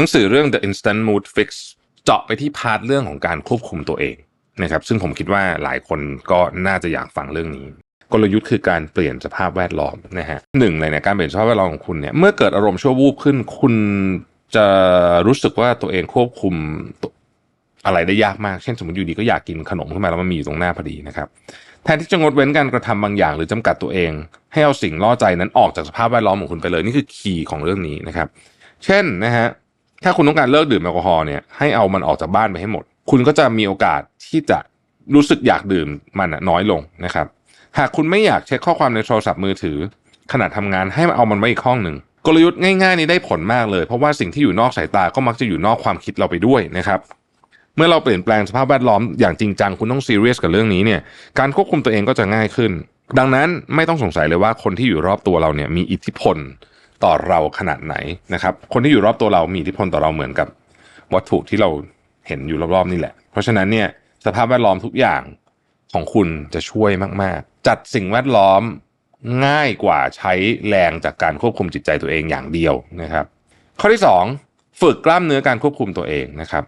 หนังสือเรื่อง The Instant Mood Fix เจาะไปที่พาร์ทเรื่องของการควบคุมตัวเองนะครับซึ่งผมคิดว่าหลายคนก็น่าจะอยากฟังเรื่องนี้ กลยุทธ์คือการเปลี่ยนสภาพแวดล้อมนะฮะหนึ่งเลยเนี่ยการเปลี่ยนสภาพแวดล้อมของคุณเนี่ยเมื่อเกิดอารมณ์ชั่ววูบขึ้น คุณจะรู้สึกว่าตัวเองควบคุมอะไรได้ยากมาก เช่นสมมติอยู่ดีก็อยากกินขนมขึ้นมาแล้วมันมีอยู่ตรงหน้าพอดีนะครับแทนที่จะงดเว้นการกระทำบางอย่างหรือจำกัดตัวเอง ให้เอาสิ่งล่อใจนั้นออกจากสภาพแวดล้อมของคุณไปเลยนี่คือคีย์ของเรื่องนี้นะครับ เช่นนะฮะ ถ้าคุณต้องการเลิกดื่มแอลกอฮอล์เนี่ยให้เอามันออกจากบ้านไปให้หมด คุณก็จะมีโอกาสที่จะรู้สึกอยากดื่มมันน้อยลงนะครับ หากคุณไม่อยากเช็คข้อความในโทรศัพท์มือถือ ขณะทำงานให้เอามันไว้อีกห้องหนึ่งกลยุทธ์ง่ายๆนี้ได้ผลมากเลย เพราะว่าสิ่งที่อยู่นอกสายตาก็มักจะอยู่นอกความคิดเราไปด้วยนะครับเมื่อเราเปลี่ยนแปลงสภาพแวดล้อมอย่างจริงจังคุณต้องซีเรียสกับเรื่องนี้เนี่ยการควบคุมตัวเองก็จะง่ายขึ้น ดังนั้นไม่ต้องสงสัยเลยว่าคนที่อยู่รอบตัวเราเนี่ยมีอิทธิพล ต่อเราขนาดไหนนะครับ คนที่อยู่รอบตัวเรามีอิทธิพลต่อเราเหมือนกับวัตถุที่เราเห็นอยู่รอบๆนี่แหละ เพราะฉะนั้นเนี่ยสภาพแวดล้อมทุกอย่างของคุณจะช่วยมาก ๆ จัดสิ่งแวดล้อมง่ายกว่าใช้แรงจากการควบคุมจิตใจตัวเองอย่างเดียวนะครับ ข้อที่ 2 ฝึกกล้ามเนื้อการควบคุมตัวเองนะครับ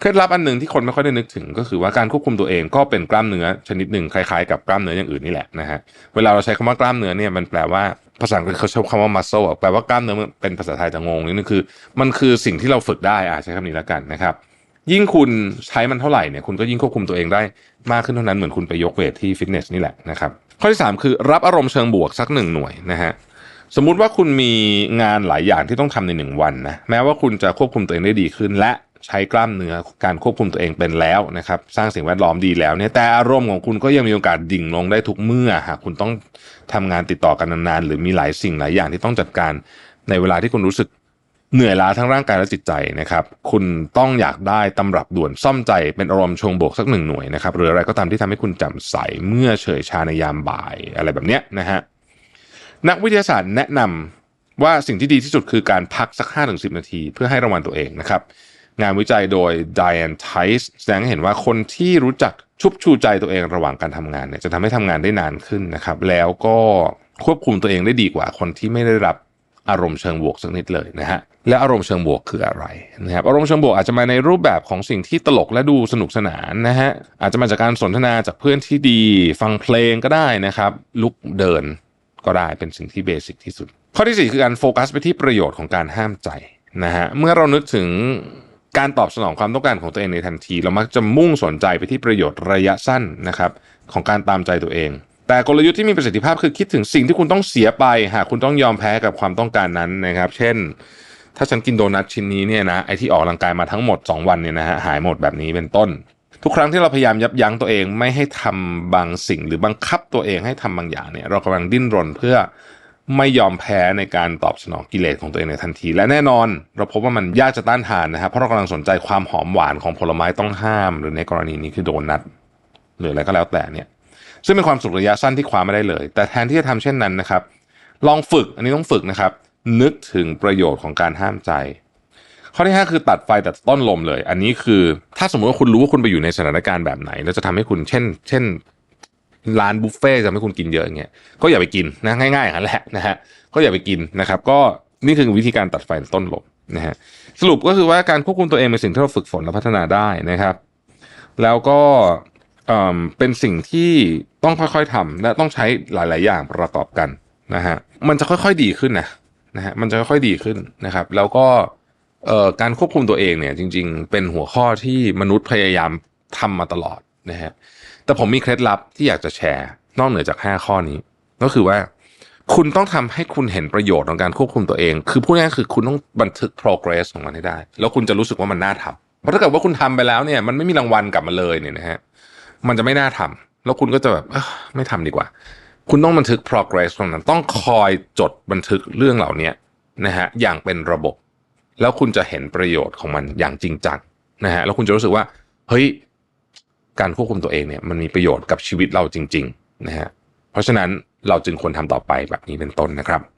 เคล็ดลับอันหนึ่งที่คนไม่ค่อยได้นึกถึงก็คือว่าการควบคุมตัวเองก็เป็นกล้ามเนื้อชนิดหนึ่งคล้ายๆ กับกล้ามเนื้ออย่างอื่นนี่แหละนะฮะเวลาเราใช้คำว่ากล้ามเนื้อเนี่ยมันแปลว่า ภาษาอังกฤษเขาใช้คำว่า muscle แปลว่ากล้ามเนื้อเป็นภาษาไทยจะงงนิดนึงคือ มันคือสิ่งที่เราฝึกได้อะใช้คำนี้แล้วกันนะครับ ยิ่งคุณใช้มันเท่าไหร่เนี่ยคุณก็ยิ่งควบคุมตัวเองได้มากขึ้นเท่านั้นเหมือนคุณไปยกเวทที่ฟิตเนสนี่แหละนะครับข้อที่ 3 คือรับอารมณ์เชิงบวกสักหนึ่งหน่วยนะฮะสมมุติว่าคุณมีงานหลายอย่างที่ต้องทำในหนึ่งวันนะแม้ว่าคุณจะควบคุมตัวเองได้ดีขึ้น และ ใช้กล้ามเนื้อการควบคุมตัวเองเป็นแล้วนะครับ สร้างสิ่งแวดล้อมดีแล้วเนี่ยแต่อารมณ์ของคุณก็ยังมีโอกาสดิ่งลงได้ทุกเมื่อหากคุณต้องทำงานติดต่อกันนานๆหรือมีหลายสิ่งหลายอย่างที่ต้องจัดการในเวลาที่คุณรู้สึกเหนื่อยล้าทั้งร่างกายและจิตใจนะครับ คุณต้องอยากได้ตำรับด่วนซ่อมใจเป็นอารมณ์ชงบวกสักหนึ่งหน่วยนะครับหรืออะไรก็ตามที่ทำให้คุณจำใสเมื่อเฉยชาในยามบ่ายอะไรแบบเนี้ยนะฮะนักวิทยาศาสตร์แนะนำว่าสิ่งที่ดีที่สุดคือการพักสัก5-10 นาที เพื่อให้รางวัลตัวเองนะครับ งานวิจัยโดย Diane Tice แสดงให้เห็นว่าคนที่รู้จักชุบชูใจตัวเองระหว่างการทำงานเนี่ยจะทำให้ทำงานได้นานขึ้นนะครับ แล้วก็ควบคุมตัวเองได้ดีกว่าคนที่ไม่ได้รับอารมณ์เชิงบวกสักนิดเลยนะฮะและอารมณ์เชิงบวกคืออะไรนะครับอารมณ์เชิงบวกอาจจะมาในรูปแบบของสิ่งที่ตลกและดูสนุกสนานนะฮะอาจจะมาจากการสนทนาจากเพื่อนที่ดี ฟังเพลงก็ได้นะครับ ลุกเดินก็ได้เป็นสิ่งที่เบสิกที่สุด ข้อที่ 4 คือการโฟกัสไปที่ประโยชน์ของการห้ามใจนะฮะเมื่อเรานึกถึง การตอบสนองความต้องการของตัวเองในทันที เรามักจะมุ่งสนใจไปที่ประโยชน์ระยะสั้นนะครับของการตามใจตัวเอง แต่กลยุทธ์ที่มีประสิทธิภาพคือคิดถึงสิ่งที่คุณต้องเสียไป หากคุณต้องยอมแพ้กับความต้องการนั้นนะครับ เช่น ถ้าฉันกินโดนัทชิ้นนี้เนี่ยนะไอที่ออกกำลังกายมาทั้งหมด 2 วันเนี่ยนะฮะหายหมดแบบนี้เป็นต้น ทุกครั้งที่เราพยายามยับยั้งตัวเองไม่ให้ทำบางสิ่ง หรือบังคับตัวเองให้ทำบางอย่างเนี่ยเรากำลังดิ้นรนเพื่อ ไม่ยอมแพ้ในการตอบสนองกิเลสของตัวเองในทันที และแน่นอน เราพบว่ามันยากจะต้านทานนะครับเพราะเรากำลังสนใจความหอมหวานของผลไม้ต้องห้าม หรือในกรณีนี้คือโดนัทหรืออะไรก็แล้วแต่เนี่ยซึ่งเป็นความสุขระยะสั้นที่คว้าไม่ได้เลย แต่แทนที่จะทำเช่นนั้นนะครับ ลองฝึกอันนี้ต้องฝึกนะครับ นึกถึงประโยชน์ของการห้ามใจ ข้อที่ 5 คือตัดไฟตัดต้นลมเลย อันนี้คือถ้าสมมติว่าคุณรู้ว่าคุณไปอยู่ในสถานการณ์แบบไหน แล้วจะทำให้คุณเช่น เช่น ร้านบุฟเฟ่จะทำให้คุณกินเยอะอย่างเงี้ยก็อย่าไปกินนะง่ายๆหันแหละนะฮะก็อย่าไปกินนะครับ ก็นี่คือวิธีการตัดไฟต้นลมนะฮะสรุปก็คือว่าการควบคุมตัวเองเป็นสิ่งที่เราฝึกฝนและพัฒนาได้นะครับ แล้วก็เป็นสิ่งที่ต้องค่อยๆทำและต้องใช้หลาย ๆ อย่างประกอบกันนะฮะมันจะค่อยๆดีขึ้นนะนะฮะมันจะค่อยๆดีขึ้นนะครับ แล้วก็การควบคุมตัวเองเนี่ยจริง ๆ เป็นหัวข้อที่มนุษย์พยายามทำมาตลอดนะฮะ แต่ผมมีเคล็ดลับที่อยากจะแชร์ นอกเหนือจาก 5 ข้อนี้ ก็คือว่าคุณต้องทำให้คุณเห็นประโยชน์ของการควบคุมตัวเอง คือพูดง่ายๆคือคุณต้องบันทึก progress ของมันให้ได้ แล้วคุณจะรู้สึกว่ามันน่าทำเพราะถ้าเกิดว่าคุณทำไปแล้วเนี่ย มันไม่มีรางวัลกลับมาเลยเนี่ยนะฮะ มันจะไม่น่าทำแล้วคุณก็จะแบบไม่ทำดีกว่า คุณต้องบันทึก progress ตรงนั้น ต้องคอยจดบันทึกเรื่องเหล่านี้นะฮะ อย่างเป็นระบบ แล้วคุณจะเห็นประโยชน์ของมันอย่างจริงจังนะฮะ แล้วคุณจะรู้สึกว่า เฮ้ย การควบคุมตัวเองเนี่ยมันมีประโยชน์กับชีวิตเราจริงๆนะฮะเพราะฉะนั้นเราจึงควรทำต่อไปแบบนี้เป็นต้นนะครับ